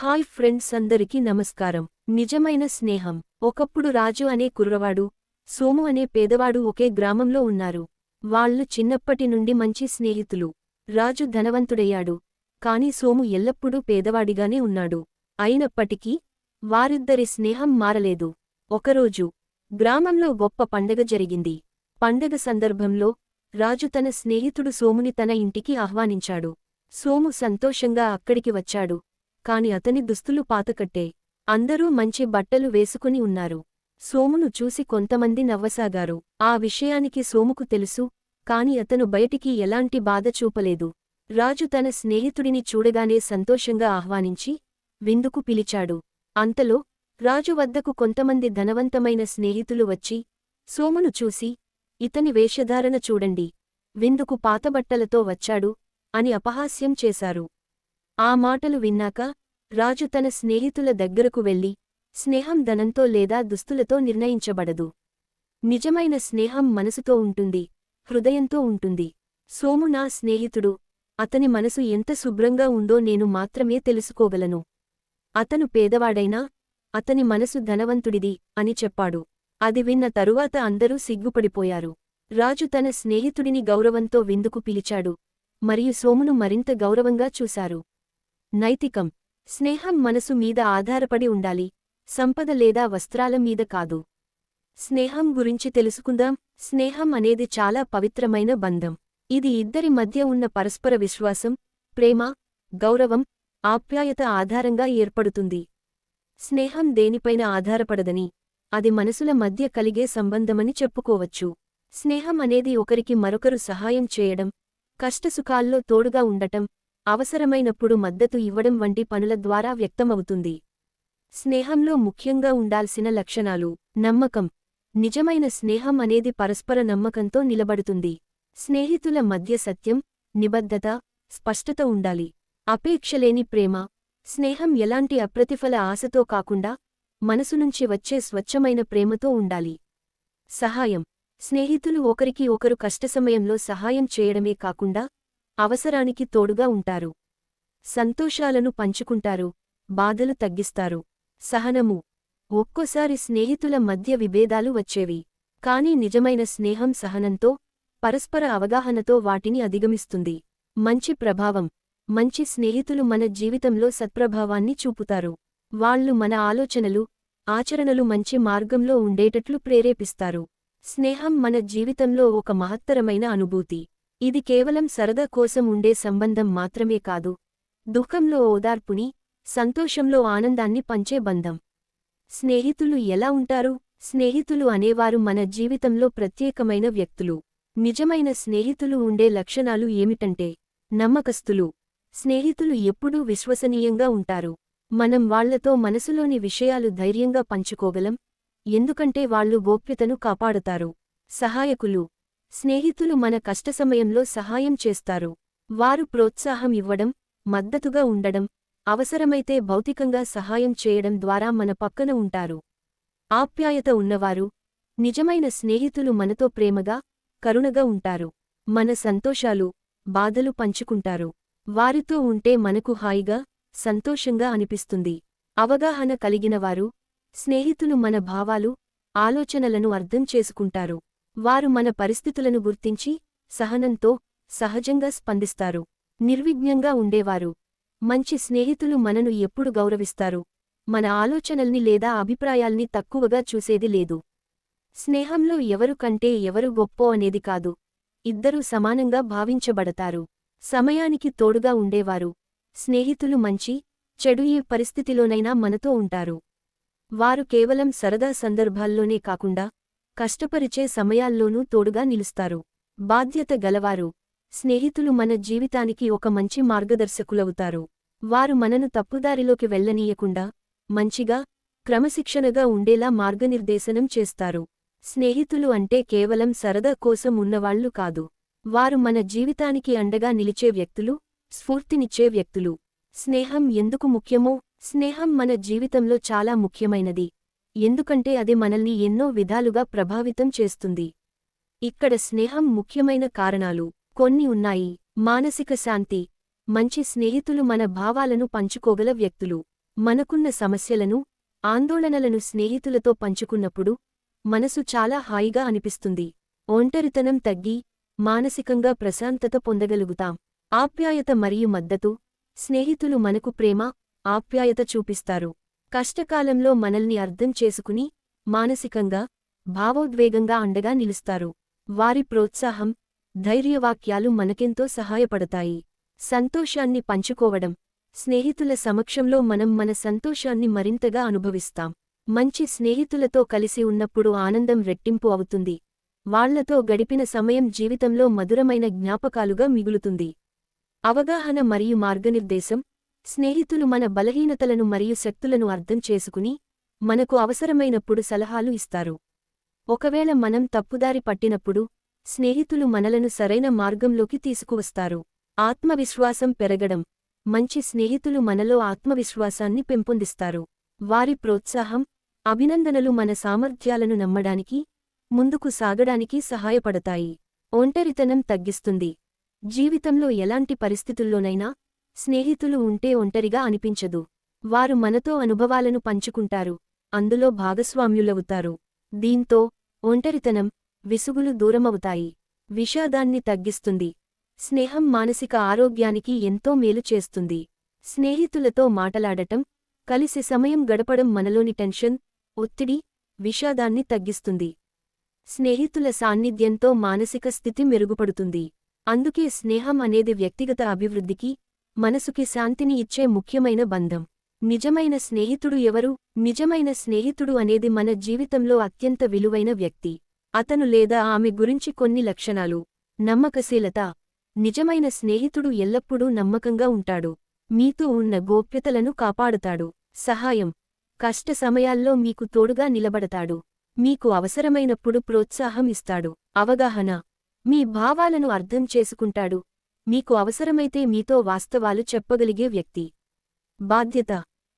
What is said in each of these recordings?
Hi friends అందరికీ నమస్కారం. నిజమైన స్నేహం. ఒకప్పుడు రాజు అనే కుర్రవాడు సోము అనే పేదవాడు ఒకే గ్రామంలో ఉన్నారు. వాళ్ళు చిన్నప్పటి నుండి మంచి స్నేహితులు. రాజు ధనవంతుడయ్యాడు. కాని సోము ఎల్లప్పుడూ పేదవాడిగానే ఉన్నాడు. అయినప్పటికీ వారిద్దరి స్నేహం మారలేదు. ఒకరోజు గ్రామంలో గొప్ప పండగ జరిగింది. పండగ సందర్భంలో రాజు తన స్నేహితుడు సోముని తన ఇంటికి ఆహ్వానించాడు. సోము సంతోషంగా అక్కడికి వచ్చాడు. కాని అతని దుస్తులు పాతకట్టే. అందరూ మంచి బట్టలు వేసుకుని ఉన్నారు. సోమును చూసి కొంతమంది నవ్వసాగారు. ఆ విషయానికి సోముకు తెలుసు కాని అతను బయటికి ఎలాంటి బాధ చూపలేదు. రాజు తన స్నేహితుడిని చూడగానే సంతోషంగా ఆహ్వానించి విందుకు పిలిచాడు. అంతలో రాజు వద్దకు కొంతమంది ధనవంతమైన స్నేహితులు వచ్చి సోమును చూసి ఇతని వేషధారణ చూడండి విందుకు పాతబట్టలతో వచ్చాడు అని అపహాస్యం చేశారు. ఆ మాటలు విన్నాక రాజు తన స్నేహితుల దగ్గరకు వెళ్ళి స్నేహం ధనంతో లేదా దుస్తులతో నిర్ణయించబడదు. నిజమైన స్నేహం మనసుతో ఉంటుంది హృదయంతో ఉంటుంది. సోము నా స్నేహితుడు అతని మనసు ఎంత శుభ్రంగా ఉందో నేను మాత్రమే తెలుసుకోగలను. అతను పేదవాడైనా అతని మనసు ధనవంతుడిది అని చెప్పాడు. అది విన్న తరువాత అందరూ సిగ్గుపడిపోయారు. రాజు తన స్నేహితుడిని గౌరవంతో విందుకు పిలిచాడు. మరియు సోమును మరింత గౌరవంగా చూశారు. నైతికం. స్నేహం మనసు మీద ఆధారపడి ఉండాలి. సంపద లేదా వస్త్రాల మీద కాదు. స్నేహం గురించి తెలుసుకుందాం. స్నేహం అనేది చాలా పవిత్రమైన బంధం. ఇది ఇద్దరి మధ్య ఉన్న పరస్పర విశ్వాసం ప్రేమ గౌరవం ఆప్యాయత ఆధారంగా ఏర్పడుతుంది. స్నేహం దేనిపైన ఆధారపడదని అది మనసుల మధ్య కలిగే సంబంధమని చెప్పుకోవచ్చు. స్నేహం అనేది ఒకరికి మరొకరు సహాయం చేయడం కష్టసుఖాల్లో తోడుగా ఉండటం అవసరమైనప్పుడు మద్దతు ఇవ్వడం వంటి పనుల ద్వారా వ్యక్తమవుతుంది. స్నేహంలో ముఖ్యంగా ఉండాల్సిన లక్షణాలు నమ్మకం. నిజమైన స్నేహం అనేది పరస్పర నమ్మకంతో నిలబడుతుంది. స్నేహితుల మధ్య సత్యం నిబద్ధత స్పష్టత ఉండాలి. అపేక్షలేని ప్రేమ. స్నేహం ఎలాంటి అప్రతిఫల ఆశతో కాకుండా మనసునుంచి వచ్చే స్వచ్ఛమైన ప్రేమతో ఉండాలి. సహాయం. స్నేహితులు ఒకరికి ఒకరు కష్టసమయంలో సహాయం చేయడమే కాకుండా అవసరానికి తోడుగా ఉంటారు. సంతోషాలను పంచుకుంటారు. బాధలు తగ్గిస్తారు. సహనము. ఒక్కోసారి స్నేహితుల మధ్య విభేదాలు వచ్చేవి. కాని నిజమైన స్నేహం సహనంతో పరస్పర అవగాహనతో వాటిని అధిగమిస్తుంది. మంచి ప్రభావం. మంచి స్నేహితులు మన జీవితంలో సత్ప్రభావాన్ని చూపుతారు. వాళ్ళు మన ఆలోచనలు ఆచరణలు మంచి మార్గంలో ఉండేటట్లు ప్రేరేపిస్తారు. స్నేహం మన జీవితంలో ఒక మహత్తరమైన అనుభూతి. ఇది కేవలం సరదా కోసం ఉండే సంబంధం మాత్రమే కాదు. దుఃఖంలో ఓదార్పుని సంతోషంలో ఆనందాన్ని పంచే బంధం. స్నేహితులు ఎలా ఉంటారు? స్నేహితులు అనేవారు మన జీవితంలో ప్రత్యేకమైన వ్యక్తులు. నిజమైన స్నేహితులు ఉండే లక్షణాలు ఏమిటంటే నమ్మకస్తులు. స్నేహితులు ఎప్పుడూ విశ్వసనీయంగా ఉంటారు. మనం వాళ్ళతో మనసులోని విషయాలు ధైర్యంగా పంచుకోగలం ఎందుకంటే వాళ్ళు గోప్యతను కాపాడుతారు. సహాయకులు. స్నేహితులు మన కష్ట సమయంలో సహాయం చేస్తారు. వారు ప్రోత్సాహం ఇవ్వడం మద్దతుగా ఉండడం అవసరమైతే భౌతికంగా సహాయం చేయడం ద్వారా మన పక్కన ఉంటారు. ఆప్యాయత ఉన్నవారు నిజమైన స్నేహితులు మనతో ప్రేమగా కరుణగా ఉంటారు. మన సంతోషాలు బాధలు పంచుకుంటారు. వారితో ఉంటే మనకు హాయిగా సంతోషంగా అనిపిస్తుంది. అవగాహన కలిగినవారు స్నేహితులు మన భావాలు ఆలోచనలను అర్థం చేసుకుంటారు. వారు మన పరిస్థితులను గుర్తించి సహనంతో సహజంగా స్పందిస్తారు. నిర్విఘ్నంగా ఉండేవారు. మంచి స్నేహితులు మనను ఎప్పుడు గౌరవిస్తారు. మన ఆలోచనల్ని లేదా అభిప్రాయాల్ని తక్కువగా చూసేది లేదు. స్నేహంలో ఎవరు కంటే ఎవరు గొప్పో అనేది కాదు. ఇద్దరూ సమానంగా భావించబడతారు. సమయానికి తోడుగా ఉండేవారు. స్నేహితులు మంచి చెడు ఏ పరిస్థితిలోనైనా మనతో ఉంటారు. వారు కేవలం సరదా సందర్భాల్లోనే కాకుండా కష్టపరిచే సమయాల్లోనూ తోడుగా నిలుస్తారు. బాధ్యత గలవారు స్నేహితులు మన జీవితానికి ఒక మంచి మార్గదర్శకులవుతారు. వారు మనను తప్పుదారిలోకి వెళ్ళనీయకుండా మంచిగా క్రమశిక్షణగా ఉండేలా మార్గనిర్దేశనం చేస్తారు. స్నేహితులు అంటే కేవలం సరదా కోసం ఉన్నవాళ్ళు కాదు. వారు మన జీవితానికి అండగా నిలిచే వ్యక్తులు స్ఫూర్తినిచ్చే వ్యక్తులు. స్నేహం ఎందుకు ముఖ్యమో స్నేహం మన జీవితంలో చాలా ముఖ్యమైనది. ఎందుకంటే అది మనల్ని ఎన్నో విధాలుగా ప్రభావితం చేస్తుంది. ఇక్కడ స్నేహం ముఖ్యమైన కారణాలు కొన్ని ఉన్నాయి. మానసిక శాంతి. మంచి స్నేహితులు మన భావాలను పంచుకోగల వ్యక్తులు. మనకున్న సమస్యలను ఆందోళనలను స్నేహితులతో పంచుకున్నప్పుడు మనసు చాలా హాయిగా అనిపిస్తుంది. ఒంటరితనం తగ్గి మానసికంగా ప్రశాంతత పొందగలుగుతాం. ఆప్యాయత మరియు మద్దతు. స్నేహితులు మనకు ప్రేమ ఆప్యాయత చూపిస్తారు. కష్టకాలంలో మనల్ని అర్థం చేసుకుని మానసికంగా భావోద్వేగంగా అండగా నిలుస్తారు. వారి ప్రోత్సాహం ధైర్యవాక్యాలు మనకెంతో సహాయపడతాయి. సంతోషాన్ని పంచుకోవడం స్నేహితుల సమక్షంలో మనం మన సంతోషాన్ని మరింతగా అనుభవిస్తాం. మంచి స్నేహితులతో కలిసి ఉన్నప్పుడు ఆనందం రెట్టింపు అవుతుంది. వాళ్ళతో గడిపిన సమయం జీవితంలో మధురమైన జ్ఞాపకాలుగా మిగులుతుంది. అవగాహన మరియు మార్గనిర్దేశం స్నేహితులు మన బలహీనతలను మరియు శక్తులను అర్థం చేసుకుని మనకు అవసరమైనప్పుడు సలహాలు ఇస్తారు. ఒకవేళ మనం తప్పుదారి పట్టినప్పుడు స్నేహితులు మనలను సరైన మార్గంలోకి తీసుకువస్తారు. ఆత్మవిశ్వాసం పెరగడం. మంచి స్నేహితులు మనలో ఆత్మవిశ్వాసాన్ని పెంపొందిస్తారు. వారి ప్రోత్సాహం అభినందనలు మన సామర్థ్యాలను నమ్మడానికి ముందుకు సాగడానికి సహాయపడతాయి. ఒంటరితనం తగ్గిస్తుంది. జీవితంలో ఎలాంటి పరిస్థితుల్లోనైనా స్నేహితులు ఉంటే ఒంటరిగా అనిపించదు. వారు మనతో అనుభవాలను పంచుకుంటారు. అందులో భాగస్వామ్యులవుతారు. దీంతో ఒంటరితనం విసుగులు దూరమవుతాయి. విషాదాన్ని తగ్గిస్తుంది. స్నేహం మానసిక ఆరోగ్యానికి ఎంతో మేలు చేస్తుంది. స్నేహితులతో మాటలాడటం కలిసి సమయం గడపడం మనలోని టెన్షన్ ఒత్తిడి విషాదాన్ని తగ్గిస్తుంది. స్నేహితుల సాన్నిధ్యంతో మానసిక స్థితి మెరుగుపడుతుంది. అందుకే స్నేహం అనేది వ్యక్తిగత అభివృద్ధికి మనసుకి శాంతిని ఇచ్చే ముఖ్యమైన బంధం. నిజమైన స్నేహితుడు ఎవరు? నిజమైన స్నేహితుడు అనేది మన జీవితంలో అత్యంత విలువైన వ్యక్తి. అతను లేదా ఆమె గురించి కొన్ని లక్షణాలు. నమ్మకశీలత. నిజమైన స్నేహితుడు ఎల్లప్పుడూ నమ్మకంగా ఉంటాడు. మీతో ఉన్న గోప్యతలను కాపాడుతాడు. సహాయం. కష్ట సమయాల్లో మీకు తోడుగా నిలబడతాడు. మీకు అవసరమైనప్పుడు ప్రోత్సాహం ఇస్తాడు. అవగాహన. మీ భావాలను అర్థం చేసుకుంటాడు. మీకు అవసరమైతే మీతో వాస్తవాలు చెప్పగలిగే వ్యక్తి. బాధ్యత.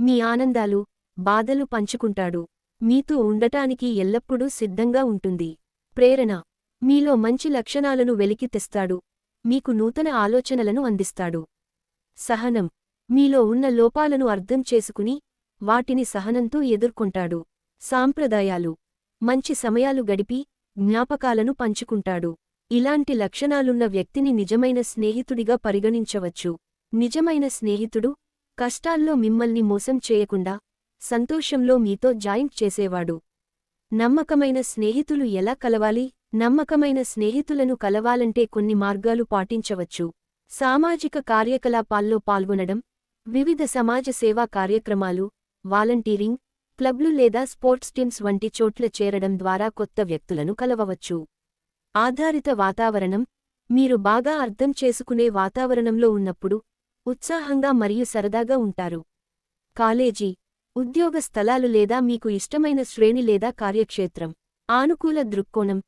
మీ ఆనందాలు బాధలు పంచుకుంటాడు. మీతో ఉండటానికి ఎల్లప్పుడూ సిద్ధంగా ఉంటుంది. ప్రేరణ. మీలో మంచి లక్షణాలను వెలికి తెస్తాడు. మీకు నూతన ఆలోచనలను అందిస్తాడు. సహనం. మీలో ఉన్న లోపాలను అర్థం చేసుకుని వాటిని సహనంతో ఎదుర్కొంటాడు. సాంప్రదాయాలు. మంచి సమయాలు గడిపి జ్ఞాపకాలను పంచుకుంటాడు. ఇలాంటి లక్షణాలున్న వ్యక్తిని నిజమైన స్నేహితుడిగా పరిగణించవచ్చు. నిజమైన స్నేహితుడు కష్టాల్లో మిమ్మల్ని మోసం చేయకుండా సంతోషంలో మీతో జాయింట్ చేసేవాడు. నమ్మకమైన స్నేహితులు ఎలా కలవాలి? నమ్మకమైన స్నేహితులను కలవాలంటే కొన్ని మార్గాలు పాటించవచ్చు. సామాజిక కార్యకలాపాల్లో పాల్గొనడం వివిధ సమాజ సేవా కార్యక్రమాలు వాలంటీరింగ్ క్లబ్లు లేదా స్పోర్ట్స్ టీమ్స్ వంటి చోట్ల చేరడం ద్వారా కొత్త వ్యక్తులను కలవవచ్చు. ఆధారిత వాతావరణం మీరు బాగా అర్థం చేసుకునే వాతావరణంలో ఉన్నప్పుడు ఉత్సాహంగా మరియు సరదాగా ఉంటారు. కాలేజీ ఉద్యోగ స్థలాలు లేదా మీకు ఇష్టమైన శ్రేణి లేదా కార్యక్షేత్రం ఆనుకూల దృక్కోణం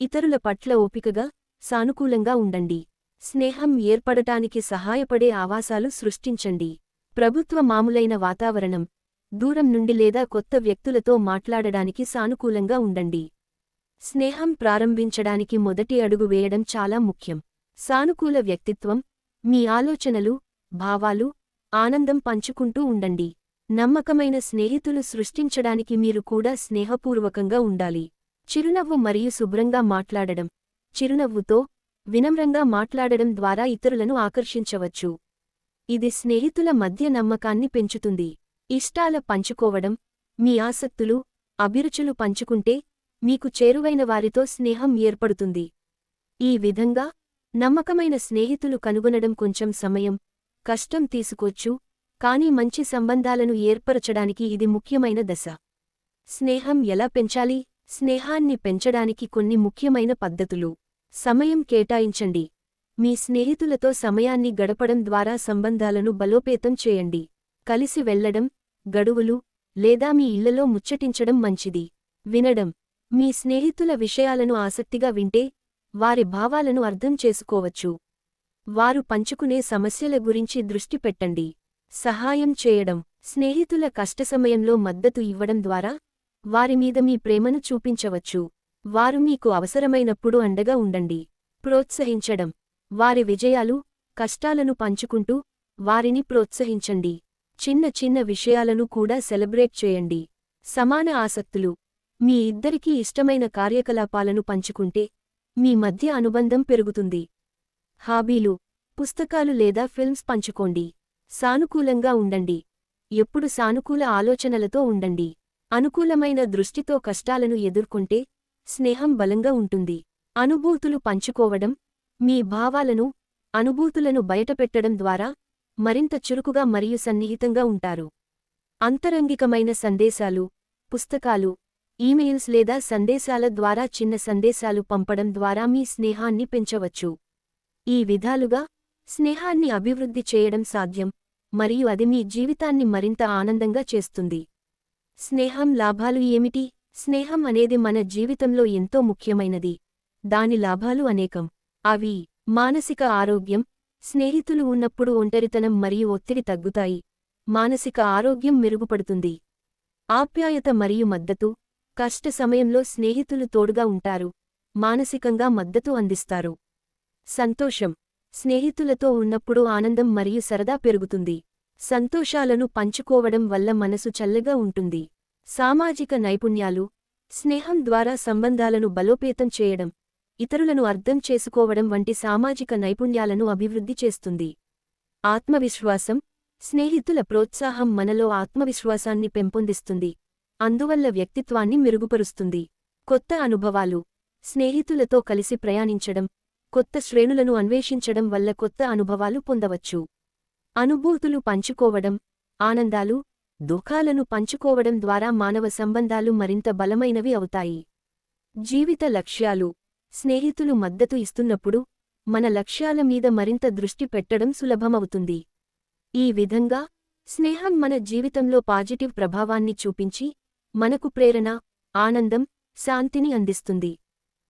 ఇతరుల పట్ల ఓపికగా సానుకూలంగా ఉండండి. స్నేహం ఏర్పడటానికి సహాయపడే ఆవాసాలు సృష్టించండి. ప్రభుత్వ మామూలైన వాతావరణం దూరం నుండి లేదా కొత్త వ్యక్తులతో మాట్లాడడానికి సానుకూలంగా ఉండండి. స్నేహం ప్రారంభించడానికి మొదటి అడుగు వేయడం చాలా ముఖ్యం. సానుకూల వ్యక్తిత్వం మీ ఆలోచనలు భావాలు ఆనందం పంచుకుంటూ ఉండండి. నమ్మకమైన స్నేహితులు సృష్టించడానికి మీరు కూడా స్నేహపూర్వకంగా ఉండాలి. చిరునవ్వు మరియు శుభ్రంగా మాట్లాడడం చిరునవ్వుతో వినమ్రంగా మాట్లాడడం ద్వారా ఇతరులను ఆకర్షించవచ్చు. ఇది స్నేహితుల మధ్య నమ్మకాన్ని పెంచుతుంది. ఇష్టాల పంచుకోవడం మీ ఆసక్తులు అభిరుచులు పంచుకుంటే మీకు చేరువైన వారితో స్నేహం ఏర్పడుతుంది. ఈ విధంగా నమ్మకమైన స్నేహితులు కనుగొనడం కొంచెం సమయం కష్టం తీసుకోచ్చు కానీ మంచి సంబంధాలను ఏర్పరచడానికి ఇది ముఖ్యమైన దశ. స్నేహం ఎలా పెంచాలి? స్నేహాన్ని పెంచడానికి కొన్ని ముఖ్యమైన పద్ధతులు. సమయం కేటాయించండి. మీ స్నేహితులతో సమయాన్ని గడపడం ద్వారా సంబంధాలను బలోపేతం చేయండి. కలిసి వెళ్ళడం గడువులు లేదా మీ ఇళ్ళలో ముచ్చటించడం మంచిది. వినడం. మీ స్నేహితుల విషయాలను ఆసక్తిగా వింటే వారి భావాలను అర్థం చేసుకోవచ్చు. వారు పంచుకునే సమస్యల గురించి దృష్టి పెట్టండి. సహాయం చేయడం స్నేహితుల కష్టసమయంలో మద్దతు ఇవ్వడం ద్వారా వారి మీద మీ ప్రేమను చూపించవచ్చు. వారు మీకు అవసరమైనప్పుడు అండగా ఉండండి. ప్రోత్సహించడం వారి విజయాలు కష్టాలను పంచుకుంటూ వారిని ప్రోత్సహించండి. చిన్న చిన్న విషయాలను కూడా సెలబ్రేట్ చేయండి. సమాన ఆసక్తులు మీ ఇద్దరికీ ఇష్టమైన కార్యకలాపాలను పంచుకుంటే మీ మధ్య అనుబంధం పెరుగుతుంది. హాబీలు పుస్తకాలు లేదా ఫిల్మ్స్ పంచుకోండి. సానుకూలంగా ఉండండి. ఎప్పుడు సానుకూల ఆలోచనలతో ఉండండి. అనుకూలమైన దృష్టితో కష్టాలను ఎదుర్కొంటే స్నేహం బలంగా ఉంటుంది. అనుభూతులు పంచుకోవడం మీ భావాలను అనుభూతులను బయటపెట్టడం ద్వారా మరింత చురుకుగా మరియు సన్నిహితంగా ఉంటారు. అంతరంగికమైన సందేశాలు పుస్తకాలు ఈమెయిల్స్ లేదా సందేశాల ద్వారా చిన్న సందేశాలు పంపడం ద్వారా మీ స్నేహాన్ని పెంచవచ్చు. ఈ విధాలుగా స్నేహాన్ని అభివృద్ధి చేయడం సాధ్యం మరియు అది మీ జీవితాన్ని మరింత ఆనందంగా చేస్తుంది. స్నేహం లాభాలు ఏమిటి? స్నేహం అనేది మన జీవితంలో ఎంతో ముఖ్యమైనది. దాని లాభాలు అనేకం. అవి మానసిక ఆరోగ్యం స్నేహితులు ఉన్నప్పుడు ఒంటరితనం మరియు ఒత్తిడి తగ్గుతాయి. మానసిక ఆరోగ్యం మెరుగుపడుతుంది. ఆప్యాయత మరియు మద్దతు కష్ట సమయంలో స్నేహితులు తోడుగా ఉంటారు. మానసికంగా మద్దతు అందిస్తారు. సంతోషం. స్నేహితులతో ఉన్నప్పుడు ఆనందం మరియు సరదా పెరుగుతుంది. సంతోషాలను పంచుకోవడం వల్ల మనసు చల్లగా ఉంటుంది. సామాజిక నైపుణ్యాలు. స్నేహం ద్వారా సంబంధాలను బలోపేతం చేయడం. ఇతరులను అర్థం చేసుకోవడం వంటి సామాజిక నైపుణ్యాలను అభివృద్ధి చేస్తుంది. ఆత్మవిశ్వాసం. స్నేహితుల ప్రోత్సాహం మనలో ఆత్మవిశ్వాసాన్ని పెంపొందిస్తుంది. అందువల్ల వ్యక్తిత్వాన్ని మెరుగుపరుస్తుంది. కొత్త అనుభవాలు స్నేహితులతో కలిసి ప్రయాణించడం కొత్త శ్రేణులను అన్వేషించడం వల్ల కొత్త అనుభవాలు పొందవచ్చు. అనుభూతులు పంచుకోవడం ఆనందాలు దుఃఖాలను పంచుకోవడం ద్వారా మానవ సంబంధాలు మరింత బలమైనవి అవుతాయి. జీవిత లక్ష్యాలు స్నేహితులు మద్దతు ఇస్తున్నప్పుడు మన లక్ష్యాల మీద మరింత దృష్టి పెట్టడం సులభమవుతుంది. ఈ విధంగా స్నేహం మన జీవితంలో పాజిటివ్ ప్రభావాన్ని చూపించి మనకు ప్రేరణ ఆనందం శాంతిని అందిస్తుంది.